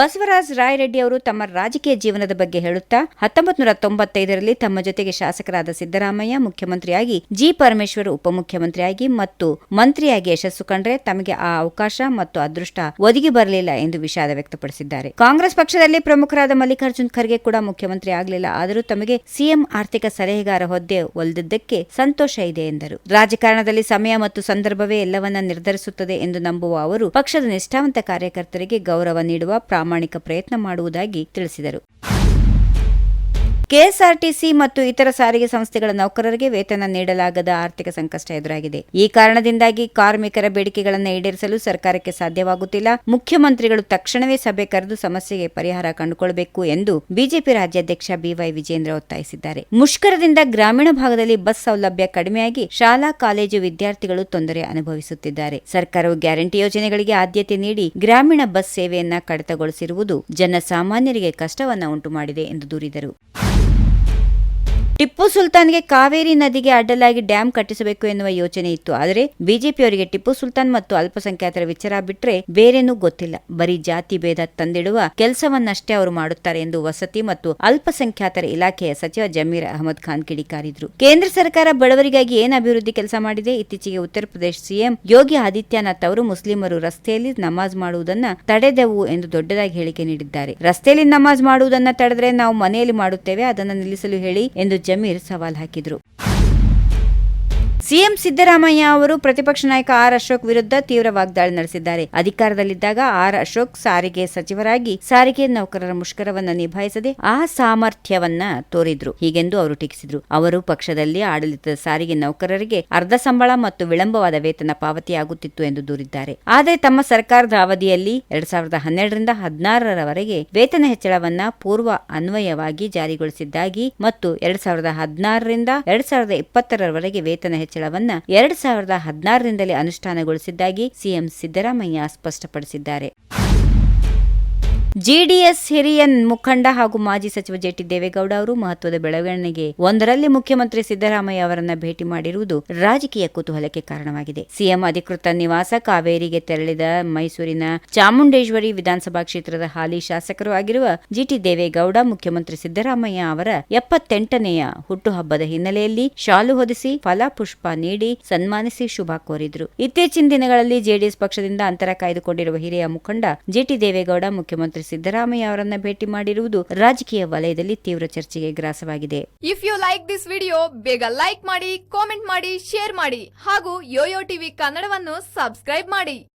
ಬಸವರಾಜ ರಾಯರೆಡ್ಡಿ ಅವರು ತಮ್ಮ ರಾಜಕೀಯ ಜೀವನದ ಬಗ್ಗೆ ಹೇಳುತ್ತಾ ಹತ್ತೊಂಬತ್ ನೂರ ತೊಂಬತ್ತೈದರಲ್ಲಿ ತಮ್ಮ ಜೊತೆಗೆ ಶಾಸಕರಾದ ಸಿದ್ದರಾಮಯ್ಯ ಮುಖ್ಯಮಂತ್ರಿಯಾಗಿ, ಜಿ ಪರಮೇಶ್ವರ್ ಉಪಮುಖ್ಯಮಂತ್ರಿಯಾಗಿ ಮತ್ತು ಮಂತ್ರಿಯಾಗಿ ಯಶಸ್ಸು ಕಂಡ್ರೆ ತಮಗೆ ಆ ಅವಕಾಶ ಮತ್ತು ಅದೃಷ್ಟ ಒದಗಿ ಬರಲಿಲ್ಲ ಎಂದು ವಿಷಾದ ವ್ಯಕ್ತಪಡಿಸಿದ್ದಾರೆ. ಕಾಂಗ್ರೆಸ್ ಪಕ್ಷದಲ್ಲಿ ಪ್ರಮುಖರಾದ ಮಲ್ಲಿಕಾರ್ಜುನ್ ಖರ್ಗೆ ಕೂಡ ಮುಖ್ಯಮಂತ್ರಿ ಆಗಲಿಲ್ಲ. ಆದರೂ ತಮಗೆ ಸಿಎಂ ಆರ್ಥಿಕ ಸಲಹೆಗಾರ ಹುದ್ದೆ ಒಲ್ದಿದ್ದಕ್ಕೆ ಸಂತೋಷ ಇದೆ ಎಂದರು. ರಾಜಕಾರಣದಲ್ಲಿ ಸಮಯ ಮತ್ತು ಸಂದರ್ಭವೇ ಎಲ್ಲವನ್ನ ನಿರ್ಧರಿಸುತ್ತದೆ ಎಂದು ನಂಬುವ ಅವರು, ಪಕ್ಷದ ನಿಷ್ಠಾವಂತ ಕಾರ್ಯಕರ್ತರಿಗೆ ಗೌರವ ನೀಡುವ ಪ್ರಾಮಾಣಿಕ ಪ್ರಯತ್ನ ಮಾಡುವುದಾಗಿ ತಿಳಿಸಿದರು. ಕೆಎಸ್ಆರ್ಟಿಸಿ ಮತ್ತು ಇತರ ಸಾರಿಗೆ ಸಂಸ್ಥೆಗಳ ನೌಕರರಿಗೆ ವೇತನ ನೀಡಲಾಗದ ಆರ್ಥಿಕ ಸಂಕಷ್ಟ ಎದುರಾಗಿದೆ. ಈ ಕಾರಣದಿಂದಾಗಿ ಕಾರ್ಮಿಕರ ಬೇಡಿಕೆಗಳನ್ನು ಈಡೇರಿಸಲು ಸರ್ಕಾರಕ್ಕೆ ಸಾಧ್ಯವಾಗುತ್ತಿಲ್ಲ. ಮುಖ್ಯಮಂತ್ರಿಗಳು ತಕ್ಷಣವೇ ಸಭೆ ಕರೆದು ಸಮಸ್ಯೆಗೆ ಪರಿಹಾರ ಕಂಡುಕೊಳ್ಳಬೇಕು ಎಂದು ಬಿಜೆಪಿ ರಾಜ್ಯಾಧ್ಯಕ್ಷ ಬಿವೈ ವಿಜೇಂದ್ರ ಒತ್ತಾಯಿಸಿದ್ದಾರೆ. ಮುಷ್ಕರದಿಂದ ಗ್ರಾಮೀಣ ಭಾಗದಲ್ಲಿ ಬಸ್ ಸೌಲಭ್ಯ ಕಡಿಮೆಯಾಗಿ ಶಾಲಾ, ಕಾಲೇಜು ವಿದ್ಯಾರ್ಥಿಗಳು ತೊಂದರೆ ಅನುಭವಿಸುತ್ತಿದ್ದಾರೆ. ಸರ್ಕಾರವು ಗ್ಯಾರಂಟಿ ಯೋಜನೆಗಳಿಗೆ ಆದ್ಯತೆ ನೀಡಿ ಗ್ರಾಮೀಣ ಬಸ್ ಸೇವೆಯನ್ನ ಕಡಿತಗೊಳಿಸಿರುವುದು ಜನಸಾಮಾನ್ಯರಿಗೆ ಕಷ್ಟವನ್ನ ಉಂಟು ಮಾಡಿದೆ ಎಂದು ದೂರಿದರು. ಟಿಪ್ಪು ಸುಲ್ತಾನ್ಗೆ ಕಾವೇರಿ ನದಿಗೆ ಅಡ್ಡಲಾಗಿ ಡ್ಯಾಂ ಕಟ್ಟಿಸಬೇಕು ಎನ್ನುವ ಯೋಚನೆ ಇತ್ತು. ಆದರೆ ಬಿಜೆಪಿಯವರಿಗೆ ಟಿಪ್ಪು ಸುಲ್ತಾನ್ ಮತ್ತು ಅಲ್ಪಸಂಖ್ಯಾತರ ವಿಚಾರ ಬಿಟ್ರೆ ಬೇರೇನೂ ಗೊತ್ತಿಲ್ಲ. ಬರೀ ಜಾತಿ ಭೇದ ತಂದಿಡುವ ಕೆಲಸವನ್ನಷ್ಟೇ ಅವರು ಮಾಡುತ್ತಾರೆ ಎಂದು ವಸತಿ ಮತ್ತು ಅಲ್ಪಸಂಖ್ಯಾತರ ಇಲಾಖೆಯ ಸಚಿವ ಜಮೀರ್ ಅಹಮದ್ ಖಾನ್ ಕಿಡಿಕಾರಿದ್ರು. ಕೇಂದ್ರ ಸರ್ಕಾರ ಬಡವರಿಗಾಗಿ ಏನು ಅಭಿವೃದ್ಧಿ ಕೆಲಸ ಮಾಡಿದೆ? ಇತ್ತೀಚೆಗೆ ಉತ್ತರ ಪ್ರದೇಶ ಸಿಎಂ ಯೋಗಿ ಆದಿತ್ಯನಾಥ್ ಅವರು ಮುಸ್ಲಿಮರು ರಸ್ತೆಯಲ್ಲಿ ನಮಾಜ್ ಮಾಡುವುದನ್ನ ತಡೆದೆವು ಎಂದು ದೊಡ್ಡದಾಗಿ ಹೇಳಿಕೆ ನೀಡಿದ್ದಾರೆ. ರಸ್ತೆಯಲ್ಲಿ ನಮಾಜ್ ಮಾಡುವುದನ್ನ ತಡೆದ್ರೆ ನಾವು ಮನೆಯಲ್ಲಿ ಮಾಡುತ್ತೇವೆ, ಅದನ್ನು ನಿಲ್ಲಿಸಲು ಹೇಳಿ ಎಂದು ಜಮೀರ್ ಸವಾಲ್ ಹಾಕಿದ್ರು ಸಿಎಂ ಸಿದ್ದರಾಮಯ್ಯ ಅವರು ಪ್ರತಿಪಕ್ಷ ನಾಯಕ ಆರ್ ಅಶೋಕ್ ವಿರುದ್ಧ ತೀವ್ರ ವಾಗ್ದಾಳಿ ನಡೆಸಿದ್ದಾರೆ. ಅಧಿಕಾರದಲ್ಲಿದ್ದಾಗ ಆರ್ ಅಶೋಕ್ ಸಾರಿಗೆ ಸಚಿವರಾಗಿ ಸಾರಿಗೆ ನೌಕರರ ಮುಷ್ಕರವನ್ನು ನಿಭಾಯಿಸದೆ ಆ ಸಾಮರ್ಥ್ಯವನ್ನ ತೋರಿದ್ರು. ಹೀಗೆಂದು ಅವರು ಟೀಕಿಸಿದ್ರು. ಅವರು ಪಕ್ಷದಲ್ಲಿ ಆಡಳಿತದ ಸಾರಿಗೆ ನೌಕರರಿಗೆ ಅರ್ಧ ಸಂಬಳ ಮತ್ತು ವಿಳಂಬವಾದ ವೇತನ ಪಾವತಿಯಾಗುತ್ತಿತ್ತು ಎಂದು ದೂರಿದ್ದಾರೆ. ಆದರೆ ತಮ್ಮ ಸರ್ಕಾರದ ಅವಧಿಯಲ್ಲಿ ಎರಡ್ ಸಾವಿರದ ಹನ್ನೆರಡರಿಂದ ಹದಿನಾರರವರೆಗೆ ವೇತನ ಹೆಚ್ಚಳವನ್ನ ಪೂರ್ವ ಅನ್ವಯವಾಗಿ ಜಾರಿಗೊಳಿಸಿದ್ದಾಗಿ ಮತ್ತು ಎರಡ್ ಸಾವಿರದ ಹದಿನಾರರಿಂದ ಎರಡ್ ಸಾವಿರದ ಇಪ್ಪತ್ತರವರೆಗೆ ವೇತನ ಹೆಚ್ಚಳವನ್ನ ಎರಡ್ ಸಾವಿರದ ಹದಿನಾರರಿಂದಲೇ ಅನುಷ್ಠಾನಗೊಳಿಸಿದ್ದಾಗಿ ಸಿಎಂ ಸಿದ್ದರಾಮಯ್ಯ ಸ್ಪಷ್ಟಪಡಿಸಿದ್ದಾರೆ ಜೆಡಿಎಸ್ ಹಿರಿಯ ಮುಖಂಡ ಹಾಗೂ ಮಾಜಿ ಸಚಿವ ಜೆಟಿ ದೇವೇಗೌಡ ಅವರು ಮಹತ್ವದ ಬೆಳವಣಿಗೆ ಒಂದರಲ್ಲಿ ಮುಖ್ಯಮಂತ್ರಿ ಸಿದ್ದರಾಮಯ್ಯ ಅವರನ್ನ ಭೇಟಿ ಮಾಡಿರುವುದು ರಾಜಕೀಯ ಕುತೂಹಲಕ್ಕೆ ಕಾರಣವಾಗಿದೆ. ಸಿಎಂ ಅಧಿಕೃತ ನಿವಾಸ ಕಾವೇರಿಗೆ ತೆರಳಿದ ಮೈಸೂರಿನ ಚಾಮುಂಡೇಶ್ವರಿ ವಿಧಾನಸಭಾ ಕ್ಷೇತ್ರದ ಹಾಲಿ ಶಾಸಕರು ಆಗಿರುವ ಜಿಟಿ ದೇವೇಗೌಡ, ಮುಖ್ಯಮಂತ್ರಿ ಸಿದ್ದರಾಮಯ್ಯ ಅವರ ಎಪ್ಪತ್ತೆಂಟನೆಯ ಹುಟ್ಟುಹಬ್ಬದ ಹಿನ್ನೆಲೆಯಲ್ಲಿ ಶಾಲು ಹೊದಿಸಿ ಫಲಪುಷ್ಪ ನೀಡಿ ಸನ್ಮಾನಿಸಿ ಶುಭ ಕೋರಿದ್ರು. ಇತ್ತೀಚಿನ ದಿನಗಳಲ್ಲಿ ಜೆಡಿಎಸ್ ಪಕ್ಷದಿಂದ ಅಂತರ ಕಾಯ್ದುಕೊಂಡಿರುವ ಹಿರಿಯ ಮುಖಂಡ ಜಿಟಿ ದೇವೇಗೌಡ, ಮುಖ್ಯಮಂತ್ರಿ ಸಿದ್ದರಾಮಯ್ಯ ಅವರನ್ನ ಭೇಟಿ ಮಾಡಿರುವುದು ರಾಜಕೀಯ ವಲಯದಲ್ಲಿ ತೀವ್ರ ಚರ್ಚೆಗೆ ಗ್ರಾಸವಾಗಿದೆ. If you like this video ಬೇಗ ಲೈಕ್ ಮಾಡಿ ಕಾಮೆಂಟ್ ಮಾಡಿ ಶೇರ್ ಮಾಡಿ ಹಾಗೂ ಯೋಯೋ ಟಿವಿ ಕನ್ನಡವನ್ನು ಸಬ್ಸ್ಕ್ರೈಬ್ ಮಾಡಿ.